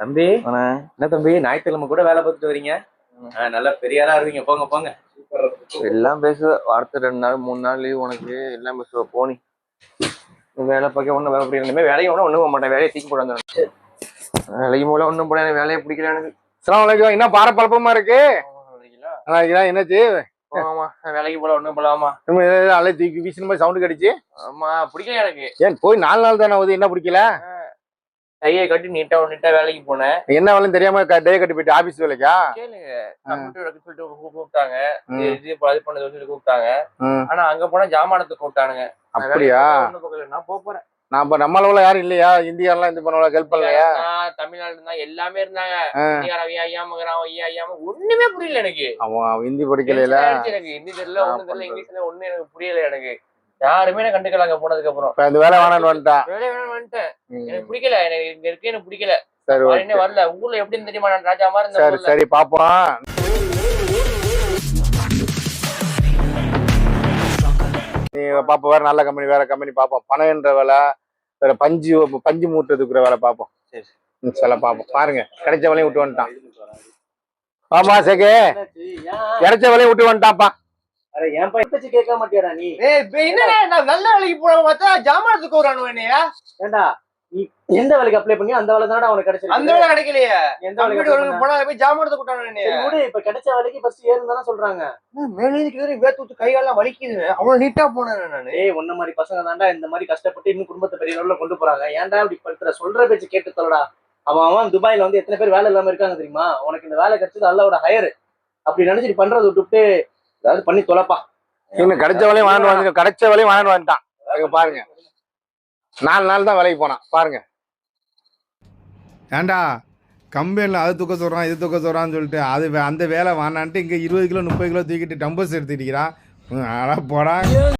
தம்பி. என்ன தம்பி? ஞாயிற்றுக்கிழமை கூட வேலை பார்த்துட்டு வரீங்க? நல்லா பெரிய ஆளா இருவீங்க போங்க. போங்க எல்லாம் பேசுவ. வாரத்தை ரெண்டு நாள் மூணு நாள் லீவ் உனக்கு. எல்லாம் பேசுவ. போனி நீ. வேலை பார்க்க ஒன்றும் வேலை பிடிக்கல இனிமேல் வேலையை ஒன்றும் ஒன்றும் போக மாட்டேன். வேலையை தூக்கி போட வந்துடும் வேலைக்கு போல ஒன்றும் போட எனக்கு வேலையை பிடிக்கல எனக்கு? அஸ்ஸலாமு அலைக்கும். என்ன பழப்பமா இருக்கு? என்னாச்சு? ஆமா வேலைக்கு போல ஒன்றும் போலாமா? அலை தூக்கி வீசின மாதிரி சவுண்டு கடிச்சு. ஆமா பிடிக்கல எனக்கு. ஏன் போய் நாலு நாள் தானே ஆகுது என்ன பிடிக்கல? கையை கட்டி நீட்டா நீட்டா வேலைக்கு போனேன். என்ன வேலைன்னு தெரியாம டே கட்டி போயிட்டு ஆபீஸ் வேலைக்கா? சொல்லிட்டு கூப்பிட்டாங்க. இது பண்ணது சொல்லி கூப்பிட்டாங்க. ஆனா அங்க போனா ஜாமானத்தை கூப்பிட்டானுங்க. அப்படியா? ஒண்ணும். நான் போறேன். நான் இப்ப நம்ம அளவுல யாரும் இல்லையா? இந்தியாலாம் இது பண்ணல ஹெல்ப் பண்ணலையா? நான் தமிழ்நாடு இருந்தா எல்லாமே இருந்தாங்க. ஒண்ணுமே புரியல எனக்கு. அவன் ஹிந்தி படிக்கல எனக்கு? ஹிந்தி தெரியல ஒண்ணும் தெரியல இங்கிலீஷ்ல ஒண்ணும் எனக்கு புரியல எனக்கு. யாருமே எனக்கு கண்டுக்கல அங்க போனதுக்கு அப்புறம் இந்த வேலை வேணான்னு வந்துட்டான். வேலையை வேணாம் வந்துட்டேன். எனக்கு பிடிக்கல எனக்கு இங்க இருக்க எனக்கு பிடிக்கல. சரி வரல? ஊர்ல எப்படின்னு தெரியுமா? நான் ராஜா மாதிரி சரி சரி பாப்போம். பாப்ப வேற நல்ல கம்பெனி வேற கம்பெனி பாப்போம். பணம்ன்ற வேலை வேற பஞ்சு பஞ்சு மூட்டுறதுக்குற வேலை பாப்போம். சரி. ம், சில பாப்போம். பாருங்க கிடைச்ச வேலையும் விட்டு வந்துட்டான். ஆமா சேகே. கிடைச்ச வேலையும் விட்டு வந்துட்டான்ப்பா. பேச்சு கேட்க மாட்டியாடா நீ நல்ல வேலைக்கு போற பார்த்தா ஜாமானத்துக்கு வரானு என்னையா? ஏண்டா? எந்த வேலைக்கு அப்ளை பண்ணி அந்த வேலை தானடா உனக்கு அந்த கிடைச்சிருக்கு வேலை கிடைக்கலையே. எந்த வேலைக்கு? போனா போய் ஜாமானத்துக்கு கூட்டானு என்னைய சரி விடு இப்ப கிடைச்ச வேலைக்கு ஃபர்ஸ்ட் ஏறுன்னு தானே சொல்றாங்க. மேலே வேத்து ஊத்து கைகாலாம் வலிக்குது அவ்வளவு நீட்டா போனேன் நானு. ஏய் உன்ன மாதிரி பசங்க தான்டா இந்த மாதிரி கஷ்டப்பட்டு இன்னும் குடும்பத்தை பெரிய லெவல்ல கொண்டு போறாங்க. ஏன்டா இப்படி படுத்துற? சொல்ற பேச்சு கேட்டு தொலைடா. அவன் அவன் துபாயில வந்து எத்தனை பேர் வேலை இல்லாம இருக்காங்க தெரியுமா? உனக்கு இந்த வேலை கிடைச்சது அல்லாவோட ஹையர் அப்படி நினைச்சிட்டு பண்றதை விட்டுட்டு ஏதாவது பண்ணி தொலைப்பா. இன்னும் கிடைச்ச வேலையும் வாங்கிட்டு வந்து கிடைச்ச வேலையும் வாங்கிட்டு வந்துட்டான். பாருங்க. நாலு நாள் தான் வேலைக்கு போனான். பாருங்க. ஏன்டா கம்பெனியில் அது தூக்க சொல்கிறான் இது தூக்க சொல்கிறான்னு சொல்லிட்டு அது வே- அந்த வேலை வானான்ட்டு இங்கே இருபது கிலோ முப்பது கிலோ தூக்கிட்டு டம்பர்ஸ் எடுத்துக்கிட்டான் ஆனால் போடா.